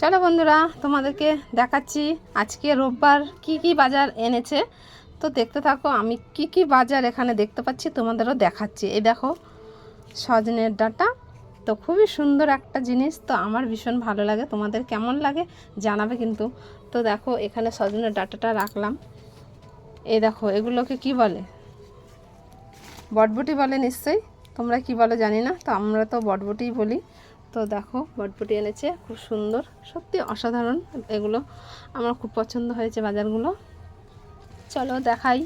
চলো বন্ধুরা, তোমাদেরকে দেখাচ্ছি আজকে রোববার কি কি বাজার এনেছে। তো দেখতে থাকো, আমি কি কি বাজার এখানে দেখতে পাচ্ছি, তোমাদেরও দেখাচ্ছি। এই দেখো, সজনের ডাটা। তো খুবই সুন্দর একটা জিনিস, তো আমার ভীষণ ভালো লাগে। তোমাদের কেমন লাগে জানাবে কিন্তু। তো দেখো, এখানে সজনের ডাটাটা রাখলাম। এই দেখো, এগুলোকে কি বলে? বটবটি বলে নিশ্চয়ই? তোমরা কি বলো জানি না, তো আমরা তো বটবটিই বলি। তো দেখো, বটবটি এনেছে, খুব সুন্দর। সত্যি অসাধারণ এগুলো। আমার খুব পছন্দ হয়েছে বাজারগুলো। চলো দেখাই।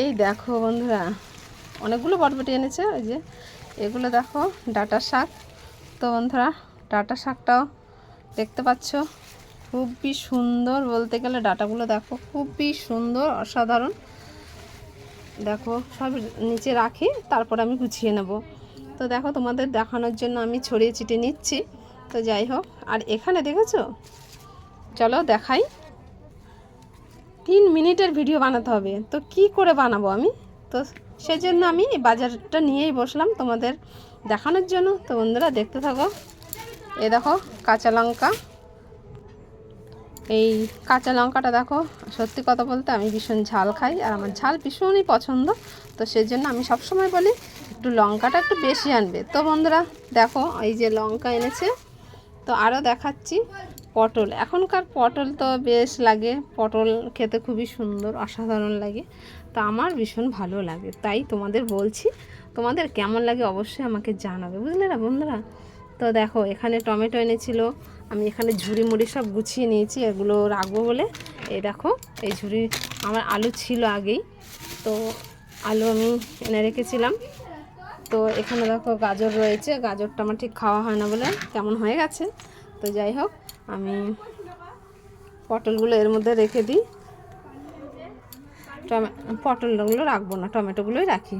এই দেখো বন্ধুরা, অনেকগুলো বটবটি এনেছে, ওই যে এগুলো দেখো, ডাটা শাক। তো বন্ধুরা, ডাটা শাকটাও দেখতে পাচ্ছ, খুবই সুন্দর বলতে গেলে ডাটাগুলো দেখো, খুবই সুন্দর, অসাধারণ। দেখো, সব নিচে রাখি, তারপর আমি গুছিয়ে নেব। তো দেখো তোমাদের দেখানোর জন্য আমি ছড়িয়ে ছিটিয়ে নিচ্ছি। তো যাই হোক, আর এখানে দেখেছ? চলো দেখাই। তিন মিনিটের ভিডিও বানাতে হবে। তো কি করে বানাবো আমি? তো সেজন্য আমি বাজারটা নিয়েই বসলাম তোমাদের দেখানোর জন্য। তো বন্ধুরা দেখতে থাকো। এ দেখো, কাঁচা লঙ্কা। এই কাঁচা লঙ্কাটা দেখো, সত্যি কথা বলতে আমি ভীষণ ঝাল খাই আর আমার ঝাল ভীষণই পছন্দ। তো সেই জন্য আমি সবসময় বলি, একটু লঙ্কাটা একটু বেশি আনবে। তো বন্ধুরা, দেখো, এই যে লঙ্কা এনেছে। তো আরও দেখাচ্ছি পটল। এখনকার পটল তো বেশ লাগে। পটল খেতে খুবই সুন্দর, অসাধারণ লাগে। তো আমার ভীষণ ভালো লাগে। তাই তোমাদের বলছি, তোমাদের কেমন লাগে অবশ্যই আমাকে জানাবে। বুঝলে না বন্ধুরা? তো দেখো, এখানে টমেটো এনেছিল আমি এখানে ঝুড়ি মুড়ি সব গুছিয়ে নিয়েছি, এগুলো রাখব বলে। এই দেখো, এই ঝুড়ি আমার আলু ছিল আগেই। তো আলু আমি এনে রেখেছিলাম। তো এখানে দেখো গাজর রয়েছে, গাজরটা আমার ঠিক খাওয়া হয় না বলে কেমন হয়ে গেছে। তো যাই হোক, আমি পটলগুলো এর মধ্যে রেখে দিই। টমে, পটলগুলো রাখব না, টমেটোগুলোই রাখি।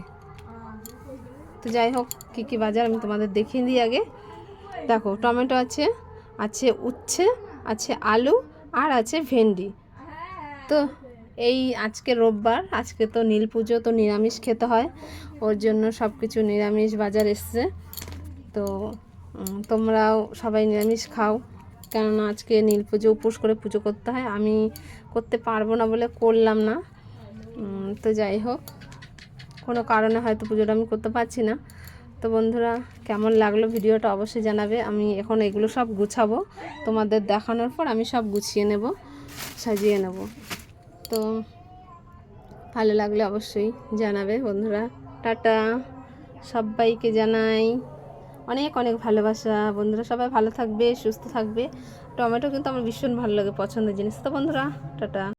তো যাই হোক, কী কী বাজার আমি তোমাদের দেখিয়ে দিই আগে। দেখো, টমেটো আছে আছে উচ্ছে, আছে আলু আর আছে ভেন্ডি। তো এই আজকে রোববার, আজকে তো নীল পুজো, তো নিরামিষ খেতে হয়। ওর জন্য সব কিছু নিরামিষ বাজার এসছে। তো তোমরাও সবাই নিরামিষ খাও। কেননা আজকে নীল পুজো, উপোস করে পুজো করতে হয়। আমি করতে পারব না বলে করলাম না। তো যাই হোক, কোনো কারণে হয়তো পুজোটা আমি করতে পারছি না। তো বন্ধুরা, কেমন লাগল ভিডিওটা অবশ্যই জানাবে। আমি এখন এগুলো সব গুছাবো। তোমাদের দেখানোর পর আমি সব গুছিয়ে নেব, সাজিয়ে নেব। তো ভালো লাগলে অবশ্যই জানাবে বন্ধুরা। টাটা। সবাইকে জানাই অনেক অনেক ভালোবাসা। বন্ধুরা, সবাই ভালো থাকবে, সুস্থ থাকবে। টমেটো কিন্তু আমার ভীষণ ভালো লাগে পছন্দের জিনিস। তো বন্ধুরা, টাটা।